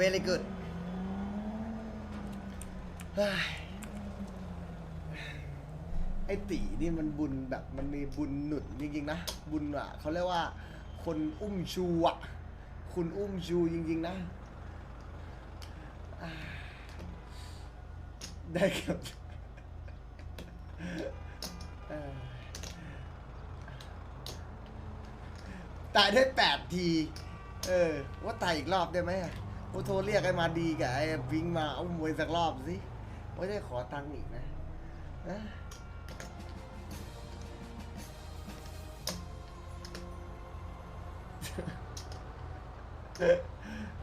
very good เฮ้ยไอตีนี่มันบุญแบบมันมีบุญหนุนจริงๆนะ บุญอะเขาเรียกว่าคนอุ้มชูอะ คุณอุ้มชูจริง ๆ นะ ได้เกับเออตายได้แปดที เออ ว่าตายอีกรอบได้ไหมอะ ว่าโทรเรียกไอ้มาดีกับไอ้พิงมาเอามวยสักรอบสิว่ได้ขอตังค์อีกนะนะ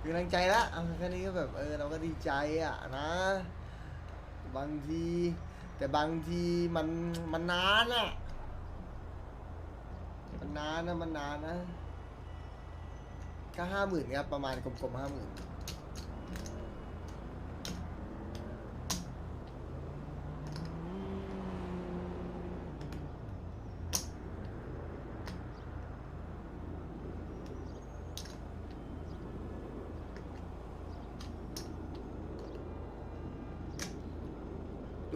มีกำลังใจละเอาแค่นี้ก็แบบเออเราก็ดีใจอะนะ บางที แต่บางทีมันมันนานอะ มันนานนะมันนานนะก็ห้าหมื่นครับประมาณกลมๆห้าหมื่น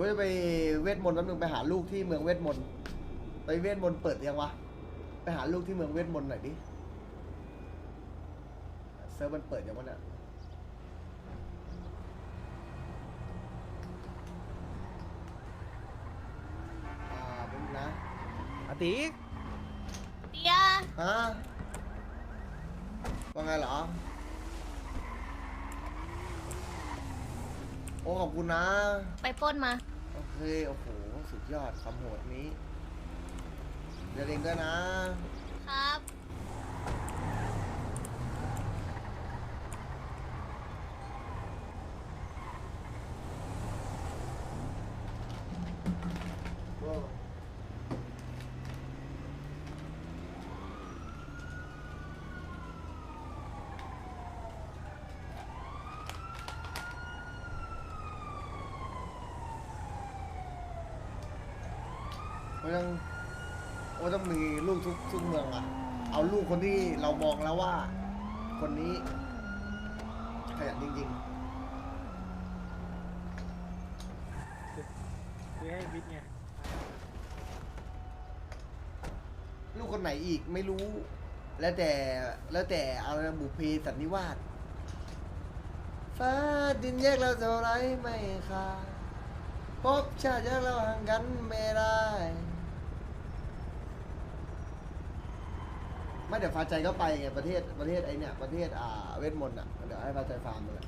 เดี๋ยวจะไปเวทมนต์แป๊บนึงไปหาลูกที่เมืองเวทมนต์ไปเวทมนต์เปิดยังวะไปหาลูกที่เมืองเวทมนต์หน่อยดิเซิร์ฟมันเปิดยังวะเนี่ยอ่าเป็นงนะอาติเตียฮะว่าไงเหรอโอ้ขอบคุณนะ ไปปล้นมา เฮ้ย โอ้โห สุดยอดคำโหดนี้ เดี๋ยวเองด้วยนะ ครับ โอ้ ต้องโอ้ต้องมีลูกทุกทุกเมืองอะเอาลูกคนที่เรามองแล้วว่า คนนี้ขยันจริง คือให้วิทย์ไงๆ ลูกคนไหนอีกไม่รู้ แล้วแต่แล้วแต่เอาละบุพเพสันนิวาสฟ้าดินแยกเราเท่าไรไม่ค่ะพบชาติแยกเราห่างกันไม่ได้ ไม่เดี๋ยวฟ้าใจก็ไปไงประเทศประเทศไอเนี่ยประเทศอ่าเวทมนต์อะเดี๋ยวให้ฟ้าใจฟาร์มเลย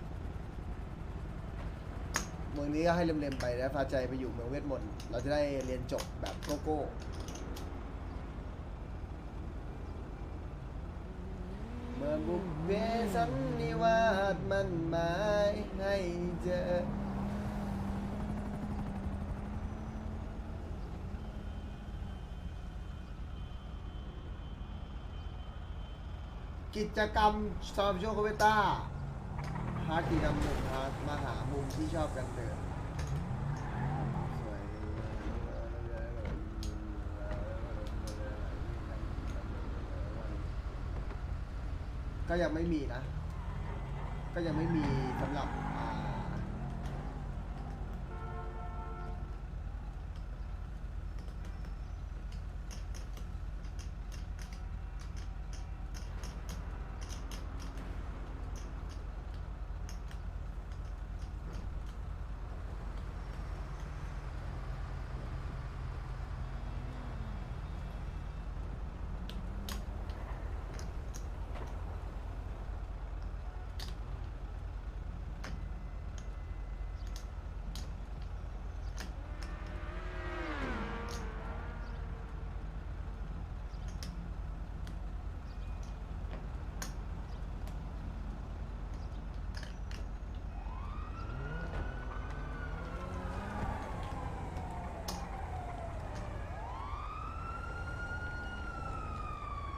เมืองนี้ก็ให้เล็มๆไปแล้วฟ้าใจไปอยู่เมืองเวทมนต์เราจะได้เรียนจบแบบโกโก้เมื่อบุพเพสันนิวาสมันหมายให้เจอ กิจกรรมสอบโชคเวต้าฮากิจกรรมหนึ่งหามาหามุมที่ชอบกันเดินสวยก็ยังไม่มีนะ ก็ยังไม่มีสำหรับอ่า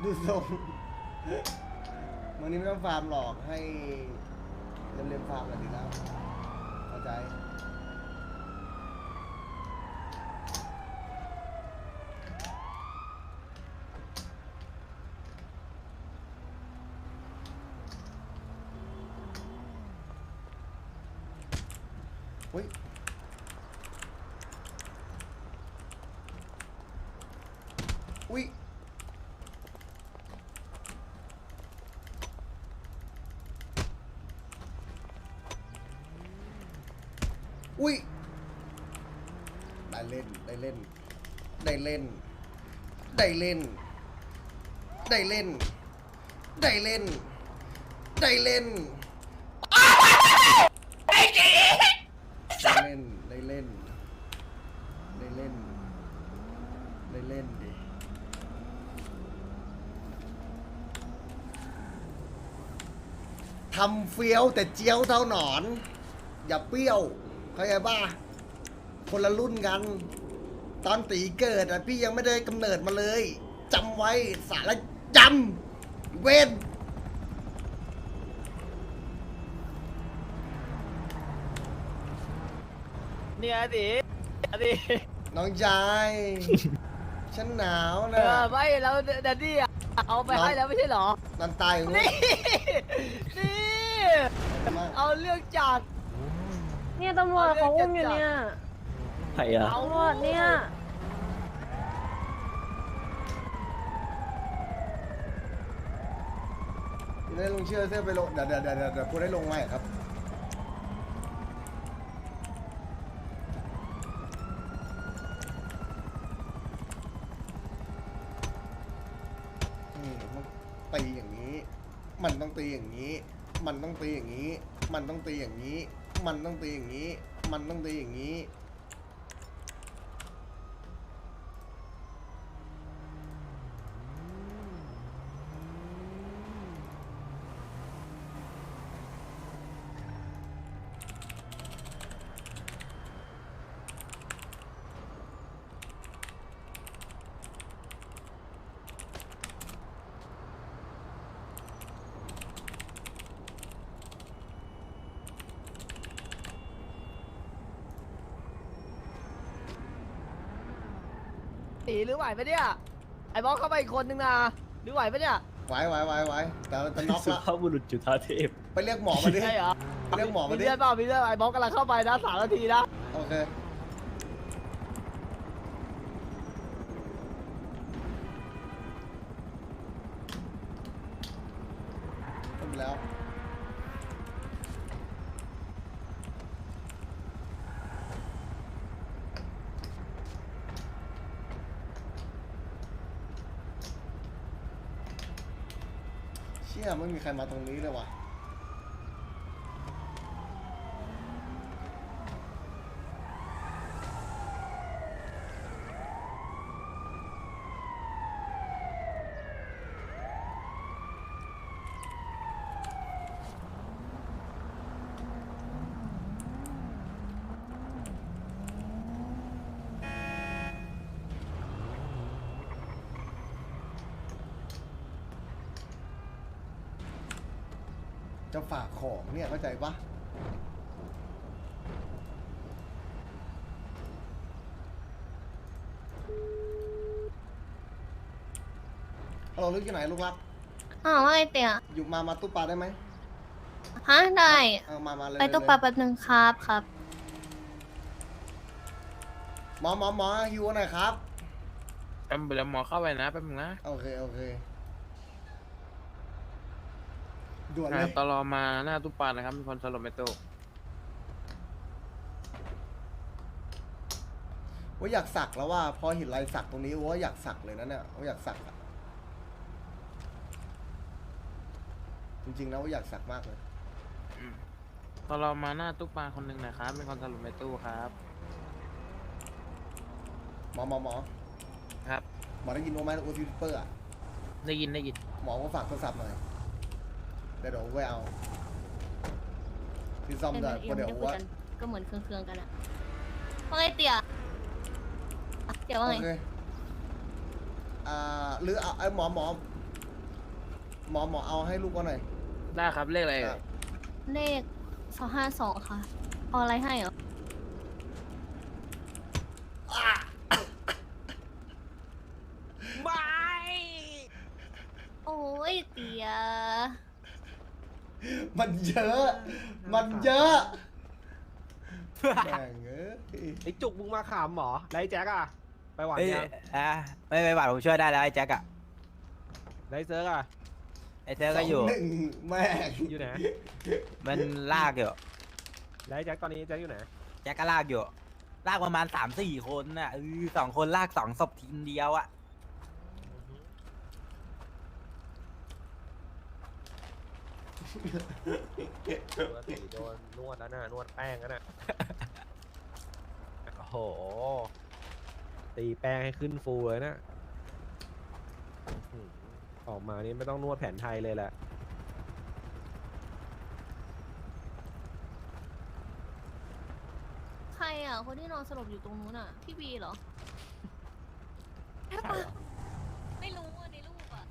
ดูทรงวันนี้ไม่ต้องฟาร์มหรอกให้เร็วๆฟาร์มกันดีแล้วเข้าใจ อุ้ย อุ้ย เล่น ได้เล่น ได้เล่น ได้เล่น ได้เล่น ได้เล่น ได้เล่น ได้เล่น ได้เล่นดิทำเฟี้ยวแต่เจียวเท่าหนอน อย่าเปรี้ยวเข้าใจป่ะคนละรุ่นกัน ตอนตีเกิดอะพี่ยังไม่ได้กำเนิดมาเลยจำไว้สารจำเวนเนี่ยอาติอาติน้องชายฉันหนาวเอนะอไม่แล้วแดดดี้อะเอาไปให้แล้วไม่ใช่เหรอ น้ำตายอยู่นู้นนี่ นี่ มาเอาเรื่องจัดเนี่ยตำรวจเขาอุ้มอยู่เนี่ย ใครอะ เอาตำรวจเนี่ย เดี๋ยวได้ลงเชื่อเสื้อไปลงเดี๋ยวเดี๋ยวเดี๋ยวเดี๋ยวพูดให้ลงใหมครับ นี่มันตีอย่างนี้ มันต้องตีอย่างนี้ มันต้องตีอย่างนี้ มันต้องตีอย่างนี้ มันต้องตีอย่างนี้ มันต้องตีอย่างนี้ ตีหรือไหวปะเนี่ย ไอ้บอสเข้าไปอีกคนนึงนะหรือไหวปะเนี่ยไหวไหวไหวไหวแต่เราจะน็อกสุละภาพบุรุษจุฑาเทพ ไปเรียกหมอมาดิใช่เหรอไปเรียกหมอมีมาดิ เลือดเปล่ามีเลือดไอ้บอสกำลังเข้าไปนะสามนาทีนะ โอเค ทำแล้ว เชี่ยไม่มีใครมาตรงนี้เลยว่ะ จะฝากของเนี่ยเข้าใจปะฮัลโหลลูกอยู่ไหนลูกรักอ้าวว่าไงเตี่ยอยู่มา มาตู้ปลาได้ไหมฮะได้ เอามา มาเลยไปตู้ปลาแป๊บนึงครับครับ หมอหมอหมอฮิวหน่อยครับแป๊บเดี๋ยวหมอเข้าไปนะแป๊บนึงนะ โอเค โอเค ด่วนเลนายตลอมาหน้าตู้ปลานะครับ มีคนสลบในตู้ว่าอยากสักแล้วว่าพอเห็นลายสักตรงนี้ว่าอยากสักเลยนะเนี่ยว่าอยากสักอะจริงๆนะว่าอยากสักมากเลยตลอมาหน้าตู้ปลาคนหนึ่งนะครับ มีคนสลบในตู้ครับหมอหมอหมอครับ หมอได้ยินโอไหมโอทิวเปอร์อะได้ยินได้ยินหมอก็ฝากโทรศัพท์หน่อย เดี๋ยวเดี๋ยวไว้เอาที่ซ่อมได้เดี๋ยวเดี๋ยวไม่ได้คุยว่ากันก็เหมือนเครื่องๆกันอะว่าไงเตี่ยเดี๋ยวว่าโอไงเคอ่าหรือเอาไอ้หมอหมอหมอหมอเอาให้ลูกว่าหน่อยได้ครับเลขอะไรเอ่ยเลขสองห้าสองค่ะเอาอะไรให้เหรอโอ้ยเตี่ย มันเยอะ มันเยอะแม่งเอ้ยไอ้จุกมึงมาขำเหรอแล้วไอ้แจ็คอะไปหวานเอ้ยยังอะไม่ไม่หวาดผมช่วยได้แล้วไอ้แจ็คอะแล้วไอ้เซิร์กอะไอ้เธอก็อยู่ สงหนึ่งแม่งอยู่ไหนมันลากอยู่แล้วไอ้แจ็คตอนนี้แจ็คอยู่ไหนแจ็คก็ลากอยู่ ลากประมาณสามสี่คนน่ะเออสองคนลากสองศพทีเดียวอะ ปกติโดนนวดแล้วน่ะนวดแป้งแล้วน่ะโอ้โห ตีแป้งให้ขึ้นฟูเลยนะอื้อหือออกมานี่ไม่ต้องนวดแผนไทยเลยแหละ ใครอะ คนที่นอนสลบอยู่ตรงนู้นอะ พี่บีเหรอ ไม่รู้อะในรูปอะ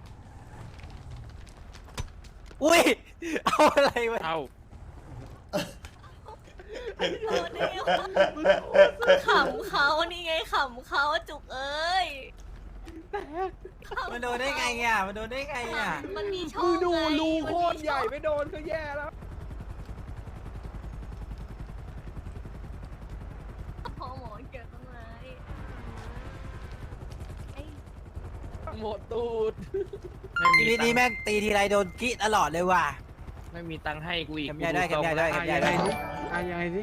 อุ้ย เอาอะไรวะเอ้าโดนได้ไงวะขำเขานี่ไงขำเขาจุกเอ้ยขำมันโดนได้ไงอะมันโดนได้ไงอะมันมีช่องมึงดูไงรูมันโคมีตรใหญ่ช่องไม่โดนก็แย่แล้วพอหมอเกิดต้นไม้ไอ้หมดตูดไม่ชีมีวิตนี้ตังค์แม่งตีทีไรโดนกี้ตลอดเลยว่ะ ไม่มีตังค์ให้กูอีกแคมยายได้แคมยายได้แคมยายได้อะยังไงสิ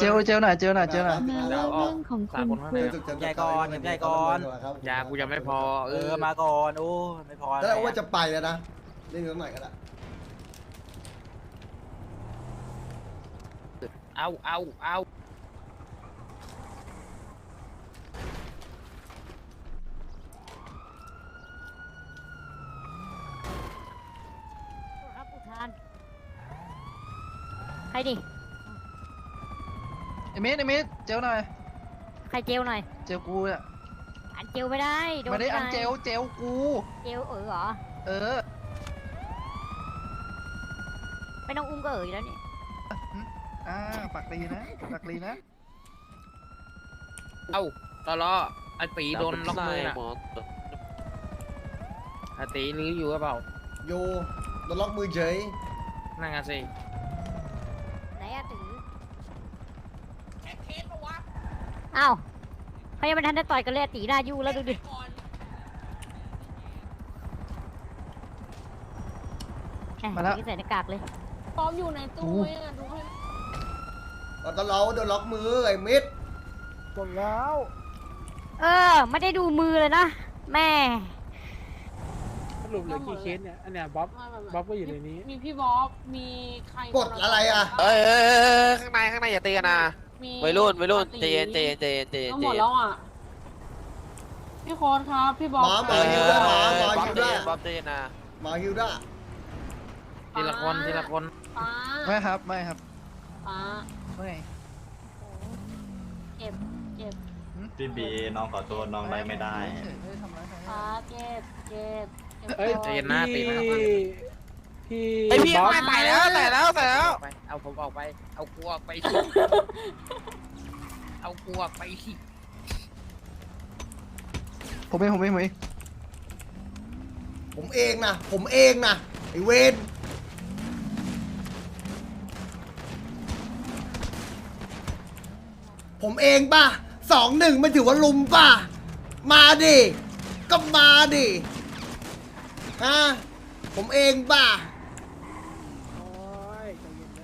เจลเจลหน่อยเจลหน่อยเจลหน่อยมาเดี๋ยวเอาสามคนข้างในจุกยายก่อนยายก่อนยากูยังไม่พอเอเอออมาก่อนโอ้ไม่พอแล้วว่าจะไปแล้วนะเล่นกันหน่อยก็ได้เอาเอาเอา รับอุทานใครดิ ไอมิดไอมิด เจลหน่อย ใครเจลหน่อย เจลกูอะอันเจลไม่ได้โดนไม่ได้อันปเจลเจลกู เจลเออเหรอเออ ไม่ต้องอุ้มก็เอออยู่แล้วนี่อ่าปากดีนะปากดีนะ เอาตอลอไอ้ปีโดนล็อกมือน่ะไอ้ตีลื้ออยู่หรือเปล่าโยโดนล็อกมือเฉยนั่งไงสิ ไหนอะถือ อ้าวเขายังไม่ทันได้ต่อยกันเลยอะตีหน้ายู่แล้วดูดิแหมาแล้วตีใส่หน้ากากเลยปอมอยู่ในตู้ไว้อะดูให้ตอนเราโดนล็อกมือไอ้มิดหมดแล้วเออ ไม่ได้ดูมือเลยนะแม่สรุปเหลือกี่เคสเนี่ย อันเนี้ยบ๊อบ บ๊อบก็อยู่ในนี้ มีพี่บ๊อบ มีใครกดอะไรอะ เอ้ยเอ้ยเอ้ยข้างในข้างในอย่าตีกันนะ มีวัยรุ่นวัยรุ่นอาใจเย็นใจเย็นใจเย็นใจเย็นทั้งใจหมดเย็นแล้วอะ พี่โค้ดครับ พี่บ๊อบหมอหมอเออฮิวด้วยหมอหมอบ๊อบฮิวใจด้วยเย็นบ๊อบใจเย็นนะหมอฮิวด้วยทีละคนทีละคนป้าไม่ครับ ไม่ครับป้าไม่เจ็บเจ็บพี่บีน้องขอโทษน้องได้ไม่ได้เฉยๆไม่ได้ทำร้ายใครป้าเจ็บเจ็บจ็บเอ้ยคอใจเย็นหน้าตีนะครับพี่ไอพี่บ๊อบไม่ใส่แล้วใส่แล้วใส่แล้วไป เอาผมออกไป เอากูออกไปสิ เอากูออกไปสิ ผมเองผมเองผมเองผมเองนะ ผมเองนะไอ้เวนผมเองป่ะสองหนึ่งไม่ถือว่าลุมป่ะ มาดิ ก็มาดิฮะผมเองป่ะ โอ้ยใจเย็นน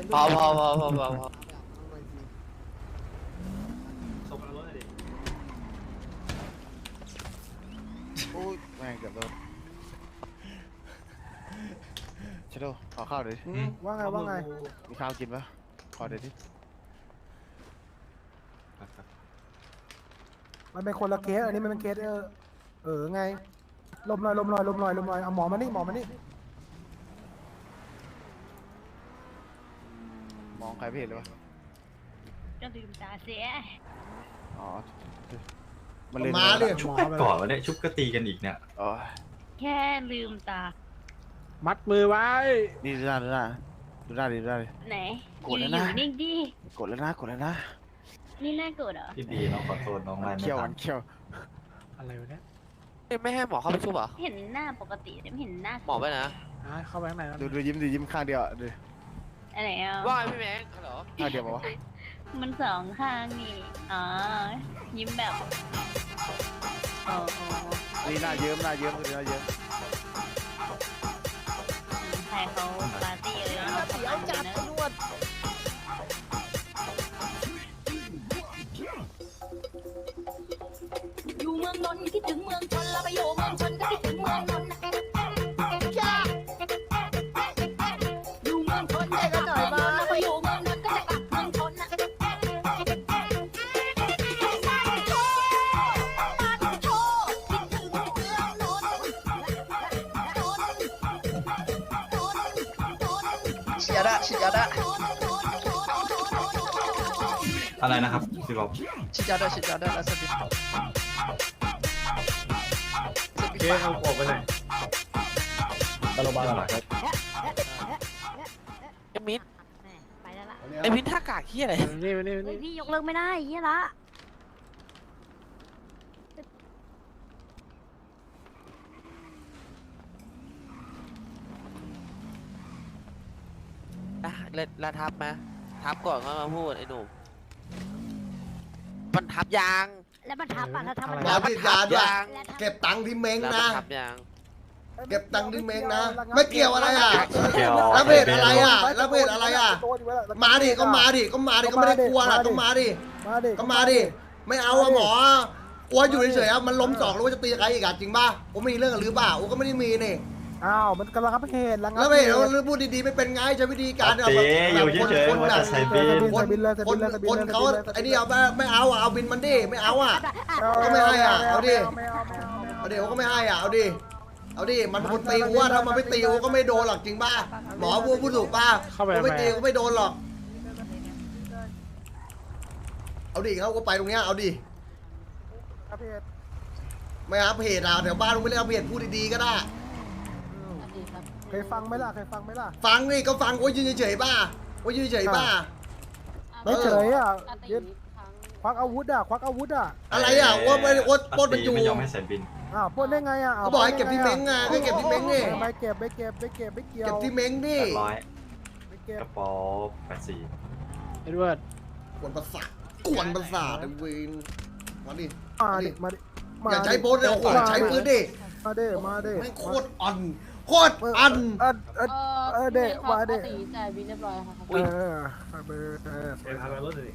ะ พอพอพอพอพอพออุ้ยแม่งเกือบโดนชโดขอข้าวหน่อยดิว่าไงว่าไงมีข้าวกินปะขอเดี๋ยวดิมันเป็นคนละเคสอันนี้มันเป็นเคสเออเออไงลมลอยลมลอยลมลอยลมลอยเอาหมอมานี่หมอมานี่ องใครไม่เห็นเลยวะก็ลืมตาเสียอ๋อมันลืมมาดิหมอชุบไปก่อนวะเนี่ยชุบก็ตีกันอีกเนี่ยอ๋อแค่ลืมตา มัดมือไว้นี่ดูหน้าดูหน้าดูหน้าดิดูหน้าดิไหนกดอแล้วยู่นะๆนิ่งดิกดแล้วนะกดแล้วนะนี่น่าโกรธเหรอพี่บีน้องขอโทษน้องได้ไม่เขี้ยวทัมันนเขี้ยวอะไรวะเนี่ยเอ้ยไม่ให้หมอเข้าไปชุบเหรอเห็นหน้าปกติแต่ไม่เห็นหน้าหมอไปนะอะเข้าไปข้างในแล้วดูดูยิ้มดูยิ้มข้างเดียวดู อะไรอะว่าไงพี่แม็กฮัลโหลอะเดี๋ยวบอกว่ามันสองข้างนี่ อ๋อ ยิ้มแบบโอ้โหนี่หน้าเยิ้มหน้าเยิ้มหน้าเยิ้มใครเขา ชิยาดะชิยาดะอะไรนะครับพี่บ๊อบชิยาดะชิยาดะแล้วสติปเคสเอาออกไปไหนตลบาลหลักไอ้มิ้นไปแล้วล่ะไอ้มิ้นท่ากากเฮียอะไรนี่มานี่มาเฮ้ยนี่พี่ยกเลิกไม่ได้เฮียละ อะแล้วแล้วทับไหมทับก่อนก็มาพูดไอ้หนุ่มมันทับยางแล้วมันทับอะถ้าทับมันหมอติดยาด้วยยางแล้วทับเก็บตังค์ที่เม้งแล้วนะ มันทับยาง เก็บตังค์ที่เม้งนะ ไม่เกี่ยวอะไรอะเกี่ยว แล้วเพจอะไรอะแล้วเพจอะไรอะ มาดิก็มาดิก็มาดิก็ไม่ได้กลัวหรอกก็มาดิมาดิก็มาดิไม่เอาอะหมอกลัวอยู่เฉยๆอะมันล้มสองแล้วว่าจะตีใครอีกอะจริงป่ะผมมีเรื่องกับหรือเปล่าโอ้ก็ไม่ได้มีนี่ อ้าวมันกำลังรับเหตุแล้วแล้วไม่เห็นว่าพูดดีๆไม่เป็นไงใช้วิธีการเต๋อยู่เฉยๆว่าจะใส่บินคนคนคนเขาไอ้นี่เอาไม่ไม่เอาอะเอาบินมันดิไม่เอาอะก็ไม่ให้อะเอาดิไม่เอาไม่เอาไม่เอาเอาดิเขาก็ไม่ให้อะเอาดิเอาดิมันเป็นคนตีกูว่าถ้ามันไม่ตีกูก็ไม่โดนหรอกจริงป่ะหมอพูดพูดถูกป่ะกูไม่ตีกูไม่โดนหรอก เอาดิเขาก็ไปตรงเนี้ยเอาดิรับเหตุไม่เอาเพจอะแถวบ้านมึงไม่ได้เอาเพจพูดดีๆก็ได้ เคยฟังไหมล่ะเคยฟังไหมล่ะ ฟังนี่ก็ฟังว่ายืนเฉยๆป่ะว่ายืนเฉยๆป่ะไม่เฉยอะยึดควักอาวุธอะควักอาวุธอะอะไรอะว่าไม่ว่าปล้นมันอยู่ ไม่ยอมให้ใส่บิน อ้าวปล้นได้ไงอะเขาบอกให้เก็บที่เม้งไงให้เก็บที่เม้งนี่ ไม่เก็บไม่เก็บไม่เก็บไม่เกี่ยวเก็บที่เม้งดิแปดร้อยไม่เก็บกระเป๋าแปดสี่เอ็ดเวิร์ดกวนประสาทกวนประสาทไอ้เวนมาดิมาดิมาดิอย่าใช้โพสเลยโอ้โหใช้ปืนดิมาดิมาดิแม่งโคตรอ่อน โคตรอ่อนเออเออเออเด็กมาดิจ่ายบินเรียบร้อยค่ะ เออเออเออเป็นทางรถเลย